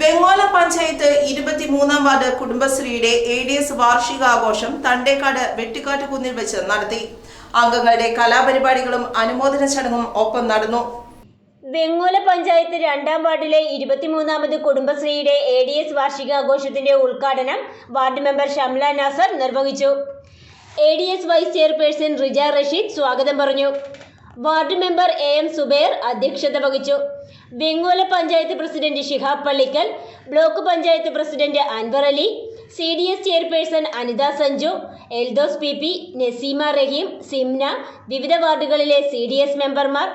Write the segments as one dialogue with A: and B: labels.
A: വെങ്ങോല പഞ്ചായത്ത് ഇരുപത്തിമൂന്നാം വാർഡ് കുടുംബശ്രീയുടെ A D S വാർഷികാഘോഷം തണ്ടേക്കാട് വെട്ടിക്കാട്ട് കുന്നിൽ വെച്ച് നടത്തി. അംഗങ്ങളുടെ കലാപരിപാടികളും അനുമോദന ചടങ്ങും ഒപ്പം നടന്നു.
B: വെങ്ങോല പഞ്ചായത്ത് രണ്ടാം വാർഡിലെ ഇരുപത്തിമൂന്നാമത് കുടുംബശ്രീയുടെ എ ഡി എസ് വാർഷികാഘോഷത്തിന്റെ ഉദ്ഘാടനം വാർഡ് മെമ്പർ ഷംല നാസർ നിർവഹിച്ചു. A D S vice chairperson Rija Rasheed സ്വാഗതം പറഞ്ഞു. Ward member A M Subair അധ്യക്ഷത വഹിച്ചു. Vengola panchayat president Shihab Pallikkal block panchayat president Anwar Ali C D S chairperson Anitha Sanju Eldhose P P Naseema Raheem Simna വിവിധ വാർഡുകളിലെ C D S മെമ്പർമാർ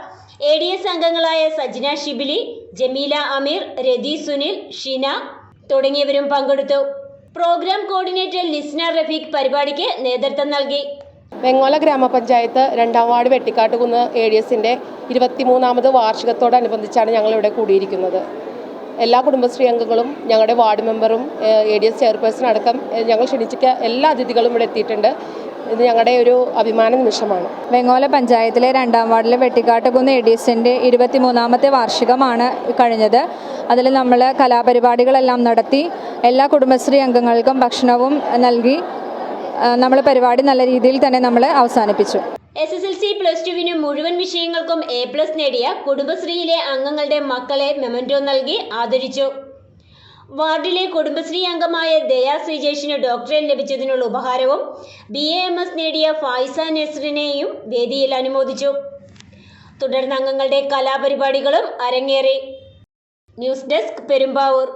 B: A D S അംഗങ്ങളായ സജ്ന ഷിബിലി ജമീല അമീർ രതി സുനിൽ ഷിന തുടങ്ങിയവരും പങ്കെടുത്തു. Programme coordinator Lisna Rafeeq പരിപാടിക്ക് നേതൃത്വം നൽകി.
C: വെങ്ങോല ഗ്രാമപഞ്ചായത്ത് രണ്ടാം വാർഡ് വെട്ടിക്കാട്ടുകുന്ന് എ ഡി എസിന്റെ ഇരുപത്തിമൂന്നാമത് വാർഷികത്തോടനുബന്ധിച്ചാണ് ഞങ്ങളിവിടെ കൂടിയിരിക്കുന്നത്. എല്ലാ കുടുംബശ്രീ അംഗങ്ങളും ഞങ്ങളുടെ വാർഡ് മെമ്പറും എ ഡി എസ് ചെയർപേഴ്സൺ അടക്കം ഞങ്ങൾ ക്ഷണിച്ചിക്ക എല്ലാ അതിഥികളും ഇവിടെ എത്തിയിട്ടുണ്ട്. ഇത് ഞങ്ങളുടെ ഒരു അഭിമാന നിമിഷമാണ്.
D: വെങ്ങോല പഞ്ചായത്തിലെ രണ്ടാം വാർഡിലെ വെട്ടിക്കാട്ടുകുന്ന് എ ഡി എസിന്റെ ഇരുപത്തിമൂന്നാമത്തെ വാർഷികമാണ് കഴിഞ്ഞത്. അതിൽ നമ്മൾ കലാപരിപാടികളെല്ലാം നടത്തി എല്ലാ കുടുംബശ്രീ അംഗങ്ങൾക്കും ഭക്ഷണവും നൽകി നമ്മൾ പരിപാടി നല്ല രീതിയിൽ തന്നെ നമ്മൾ അവസാനിപ്പിച്ചു.
B: S S L C plus ടുവിന് മുഴുവൻ വിഷയങ്ങൾക്കും എ പ്ലസ് നേടിയ കുടുംബശ്രീയിലെ അംഗങ്ങളുടെ മക്കളെ മെമന്റോ നൽകി ആദരിച്ചു. വാർഡിലെ കുടുംബശ്രീ അംഗമായ ദയാ ശ്രീജേഷിന് ഡോക്ടറേറ്റ് ലഭിച്ചതിനുള്ള ഉപഹാരവും ബി എ എം എസ് നേടിയ ഫായിസ നെസറിനെയും വേദിയിൽ അനുമോദിച്ചു. തുടർന്ന് അംഗങ്ങളുടെ കലാപരിപാടികളും അരങ്ങേറി. News desk Perumbavoor.